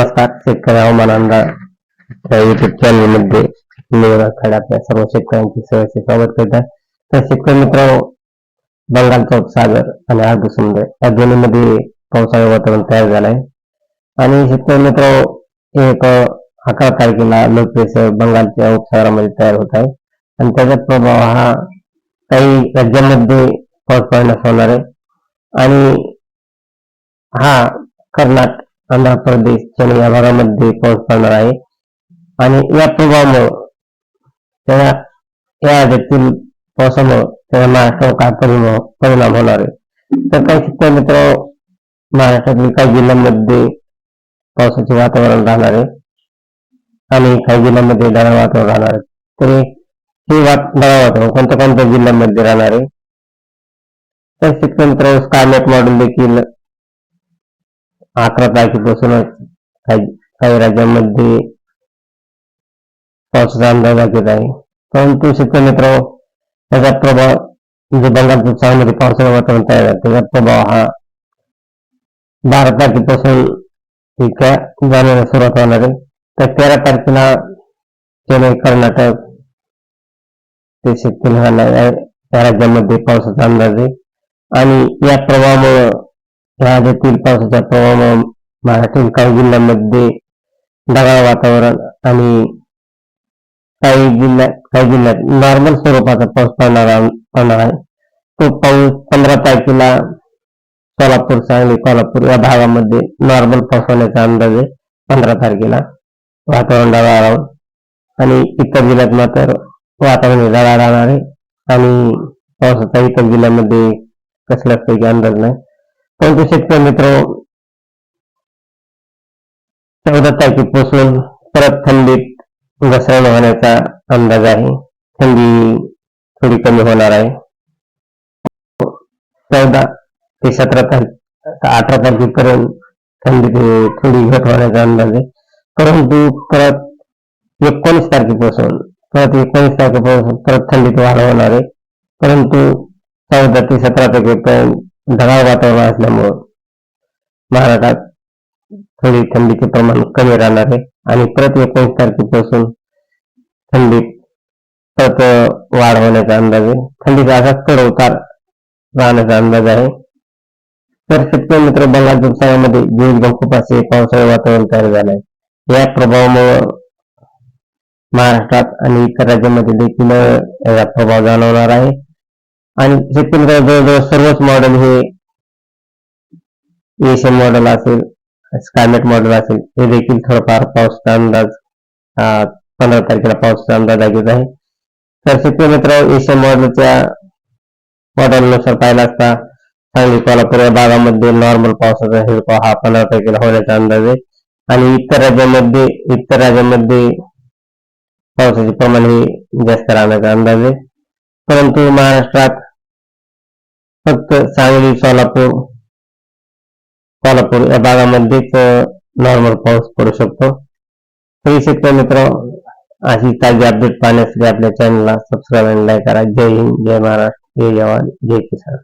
नमस्कार शेतकरी हवामान अंदाज युट्यूब चॅनलमध्ये मी आपल्या सर्व शेतकऱ्यांची सहर्ष स्वागत करत आहे तर शेतकरी मित्रांनो बंगालचा उपसागर आणि अरबी समुद्र या दोन्हीमध्ये पावसाळी वातावरण तयार झालं आहे आणि शेतकरी मित्र एक अकरा तारखेला लो प्रेशर बंगालच्या उपसागरामध्ये तयार होत आहे. आणि त्याचा प्रभाव हा काही राज्यांमध्ये पाऊस पडण्यास होणार आहे. आणि हा कर्नाटक आंध्र प्रदेश चेन्नई या भागामध्ये पाऊस पडणार आहे. आणि या प्रभावामुळे त्या या राज्यातील पावसामुळे त्या महाराष्ट्रावर काय परिणाम परिणाम होणार आहे? तर काही शेतकरी मित्र महाराष्ट्रातील काही जिल्ह्यांमध्ये पावसाचे वातावरण राहणार आहे. आणि काही जिल्ह्यांमध्ये ढगाळ वातावरण राहणार आहे. तरी हे वाट ढगाळ वातावरण कोणत्या कोणत्या जिल्ह्यांमध्ये राहणार आहे? तर शेतकरी मित्र स्कारनेट मॉडेल देखील अकरा तारखेपासूनच काही काही राज्यांमध्ये पावसाचा अंदाज दाखवत आहे परंतु शेतकरी मित्र त्याचा प्रभाव म्हणजे जे बंगालच्या चाळीमध्ये पावसाळा वातावरण तयार आहे. त्याचा प्रभाव हा बारा तारखेपासून इतक्या जाण्याला सुरुवात होणार आहे. तर तेरा तारखेला चेन्नई कर्नाटक ते तेलंगणा या त्या राज्यामध्ये पावसाचा अंदाज आहे. आणि या प्रभावामुळे राज्यातील पावसाच्या प्रभावामुळे महाराष्ट्रातील काही जिल्ह्यांमध्ये ढगाळ वातावरण आणि काही जिल्ह्यात काही जिल्ह्यात नॉर्मल स्वरूपाचा पाऊस पडणार पडणार आहे. तो पाऊस पंधरा तारखेला सोलापूर सांगली कोल्हापूर या भागामध्ये नॉर्मल पाऊस होण्याचा अंदाज आहे पंधरा तारखेला. वातावरण ढगाळ राहून आणि इतर जिल्ह्यात मात्र वातावरण ढगाळ राहणार आहे. आणि पावसाचा इतर जिल्ह्यामध्ये कसल्यापैकी पैकी अंदाज नाही. परंतु शेतकरी मित्र। चौदा तारखेपासून परत थंडीत घसरण होण्याचा अंदाज आहे थंडी थोडी कमी होणार आहे चौदा ते सतरा तारखे अठरा तारखेपर्यंत थंडी थोडी घट होण्याचा अंदाज आहे परंतु परत एकोणीस तारखेपासून परत एकोणीस तारखेपासून परत थंडीत वाढ होणार आहे परंतु चौदा ते सतरा तारखेपर्यंत ढगाळ वातावरण असल्यामुळं महाराष्ट्रात थोडी थंडीचे प्रमाण कमी राहणार आहे. आणि परत एकोणीस तारखेपासून थंडीत परत वाढ होण्याचा अंदाज आहे. थंडीचा असा चढ उतार राहण्याचा अंदाज आहे. तर शेतकरी मित्र बंगाल उपसागरामध्ये दिवसभर खूप असे पावसाळी वातावरण तयार झालं आहे या प्रभावामुळे महाराष्ट्रात आणि इतर राज्यामध्ये देखील याचा प्रभाव जाणवणार आहे. आणि शेतकरी जवळजवळ सर्वच मॉडेल हे एशियन मॉडेल असेल स्कायमेट मॉडेल असेल हे देखील थोडंफार पावसाचा अंदाज पंधरा तारखेला पावसाचा अंदाज लागत आहे तर शक्य मित्र एशियन मॉडेलच्या मॉडेलनुसार पाहिला असता सांगली कोल्हापूर या भागामध्ये नॉर्मल पावसाचा शिरकाव हा पंधरा तारखेला होण्याचा अंदाज आहे. आणि इतर राज्यामध्ये इतर राज्यामध्ये पावसाचे प्रमाण हे जास्त राहण्याचा अंदाज आहे. परंतु महाराष्ट्रात फक्त सांगली सोलापूर कोल्हापूर या भागामध्येच नॉर्मल पाऊस पडू शकतो. तरी शेतकरी मित्र अशी ताजी अपडेट पाहण्यासाठी आपल्या चॅनलला सबस्क्राईब आणि लाईक करा. जय हिंद जय महाराष्ट्र जय जवान जय किसान.